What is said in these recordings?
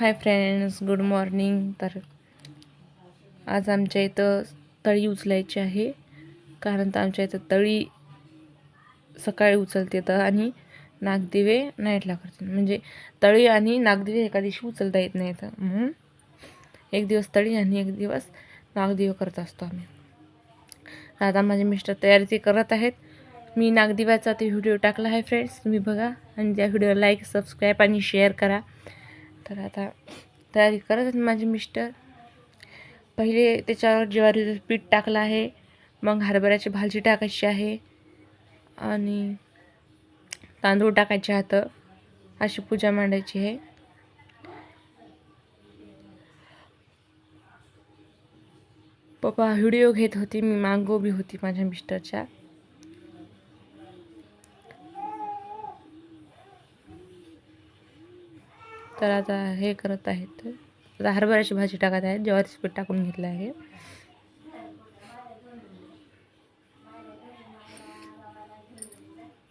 Hi friends good morning. तर आज आमच्या इथं तळी उचलायची आहे कारण तर आमच्या इथं तळी सकाळी उचलते तर आणि नागदिवे नाईटला करते. म्हणजे तळी आणि नागदिवे एका दिवशी उचलता येत नाही तर म्हणून एक दिवस तळी आणि एक दिवस नागदिवे करत असतो आम्ही. आता माझे मिस्टर तयारी ते करत आहेत. मी नागदिव्याचा ते व्हिडिओ टाकला आहे फ्रेंड्स. तुम्ही बघा आणि त्या व्हिडिओला लाईक सबस्क्राईब आणि शेअर करा. तर आता तयारी करत आहेत माझे मिस्टर. पहिले त्याच्यावर ज्वारीचं पीठ टाकलं आहे मग हरभऱ्याची भाजी टाकायची आहे आणि तांदूळ टाकायचे आहेत. अशी पूजा मांडायची आहे. पप्पा व्हिडिओ घेत होती मी मागो उभी होती माझ्या मिस्टरच्या. तर आता हे करत आहेत. आता हरभऱ्याची भाजी टाकत आहेत. ज्वारीचं पीठ टाकून घेतलं आहे.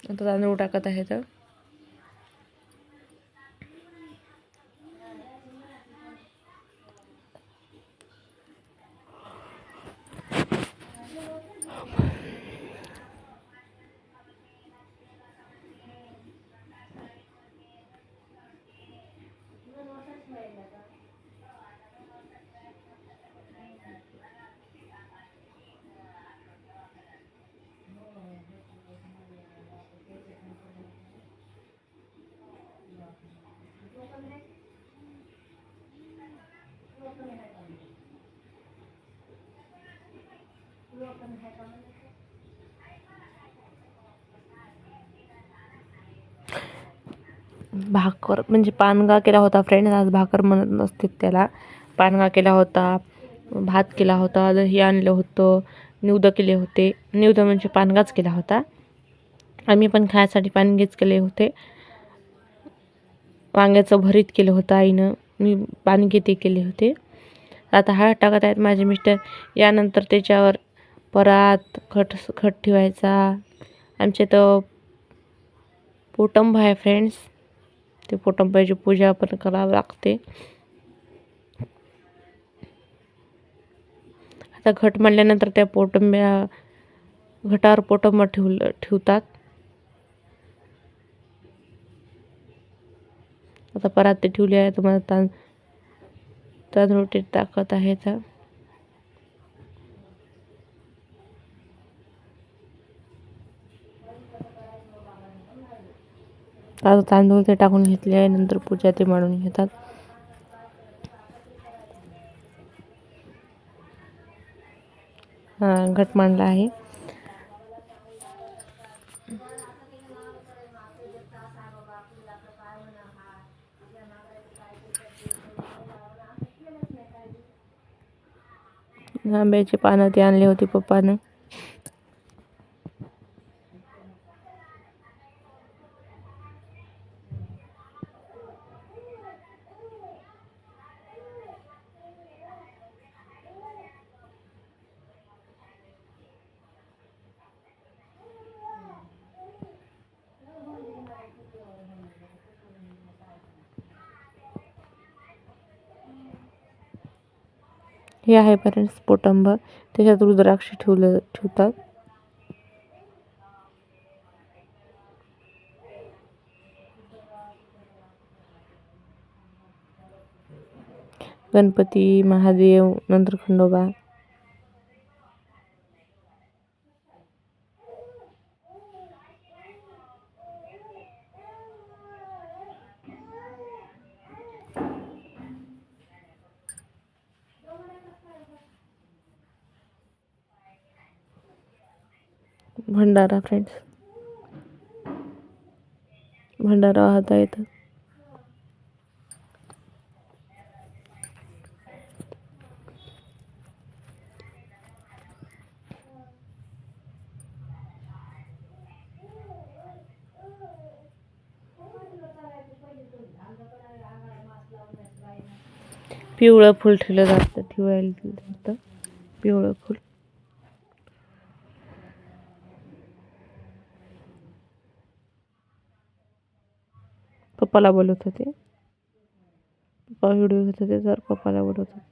आता तांदूळ टाकत आहेत. भाकर म्हणजे पानगा केला होता फ्रेंड्स आज भाकर म्हणत नसते त्याला. पानगा केला होता भात केला होता दही आणलं होतं निवदं केले होते. निवदं म्हणजे पानगाच केला होता. आम्ही पण खायसाठी पानगेच केले होते. वांग्याचं भरीत केलं होतं आईनं. मी पानगे ते केले होते. आता हळद टाकत आहेत माझे मिस्टर. यानंतर त्याच्यावर परात खट खट ठेवायचा. आमच्या इथं पोटंब आहे फ्रेंड्स ते पोटंबाची पूजा पण करावं लागते. आता घट मांडल्यानंतर त्या पोटंब्या, घटावर पोटंब आता परात ते ठेवली आहे तुम्हाला तां, तांदूळ ते टाकत आता तांदूळ ते टाकून घेतले आहे. नंतर पूजा ते मांडून घेतात. घट मांडला आहे. आंब्याची पानं ते आणली होती पप्पानं. हे आहे पर्यंत पोटंब. त्याच्यात रुद्राक्ष ठेवलं ठेवतात. गणपती महादेव नंतर खंडोबा भंडारा फ्रेंड्स भंडारा वाहता येतात पिवळं फुल ठेवलं जातं ठेवायला जातं. पिवळं फुल. पप्पाला बोलत होते. पप्पा व्हिडिओ घेत होते तर पप्पाला बोलत होते.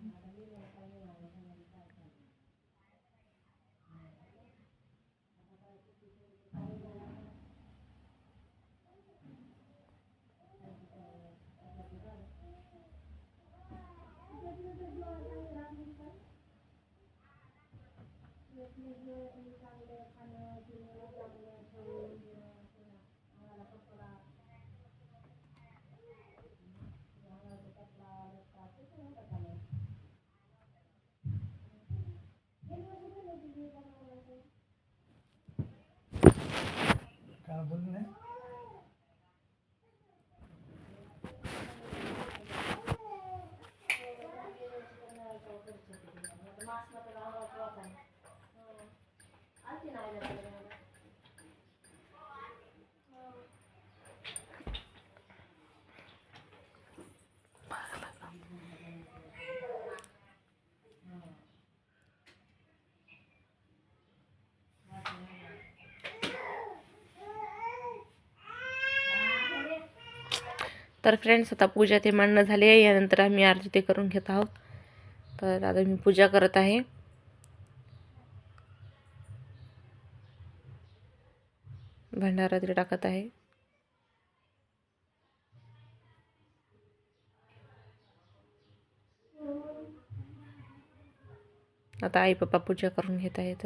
तर फ्रेंड्स आता पूजा ते मांडणं झाले यानंतर आम्ही आरती ते करून घेत आहोत. तर आता मी पूजा करत आहे. भंडारा ते टाकत आहे. आता आई पप्पा पूजा करून घेत आहेत.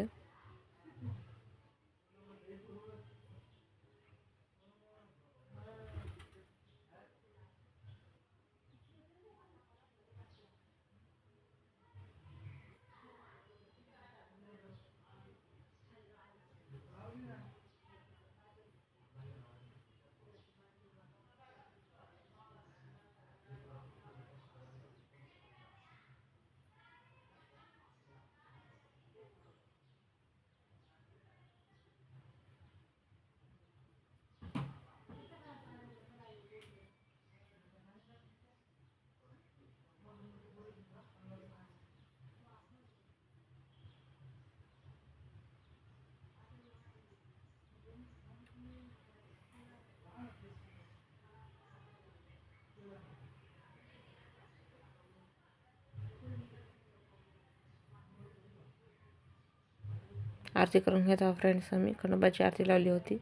आरती करून घेत आहोत फ्रेंड्स आम्ही खंडोबाची आरती लावली होती.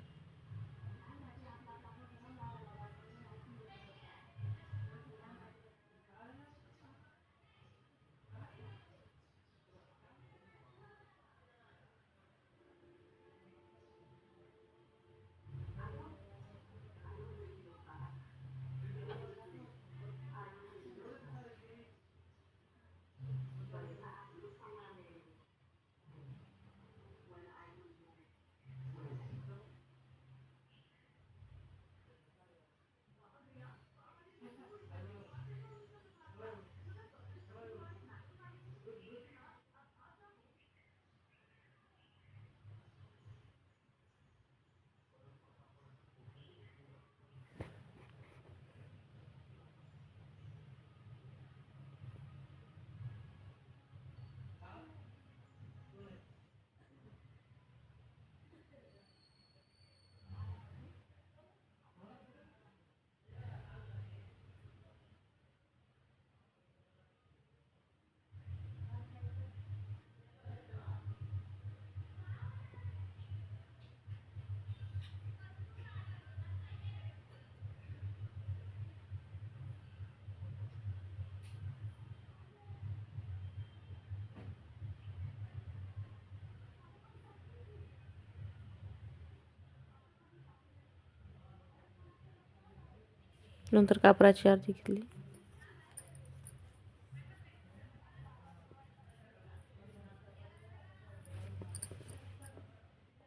नंतर कापराची आरती घेतली.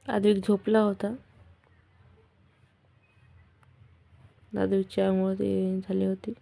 आधी झोपला होता. दादूच्या आंघोळ ते झाली होती.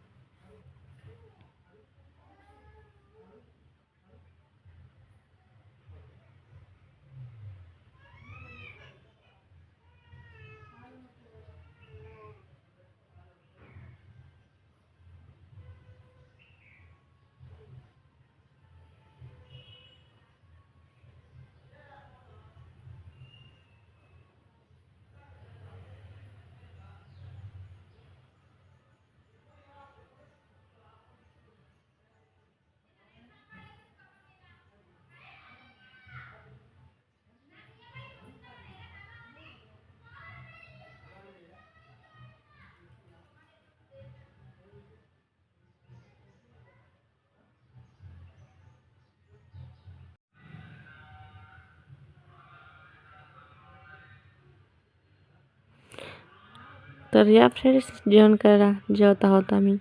तर या फ्रेंड्स जेवण करायला जेवत आहोत आम्ही.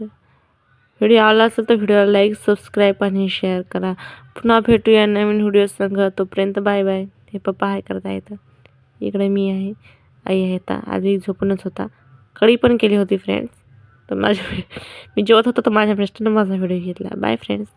तर व्हिडिओ आवडला असेल तर व्हिडिओला लाईक सबस्क्राईब आणि शेअर करा. पुन्हा भेटूया नवीन व्हिडिओ संघ तोपर्यंत बाय बाय हे पप्पा आहे करता येतं इकडे मी आहे. आई आहे आता. आधी झोपूनच होता. कळी पण केली होती फ्रेंड्स तर माझ्या मी जेवत होतो तर माझ्या बेस्टनं माझा व्हिडिओ घेतला. Bye friends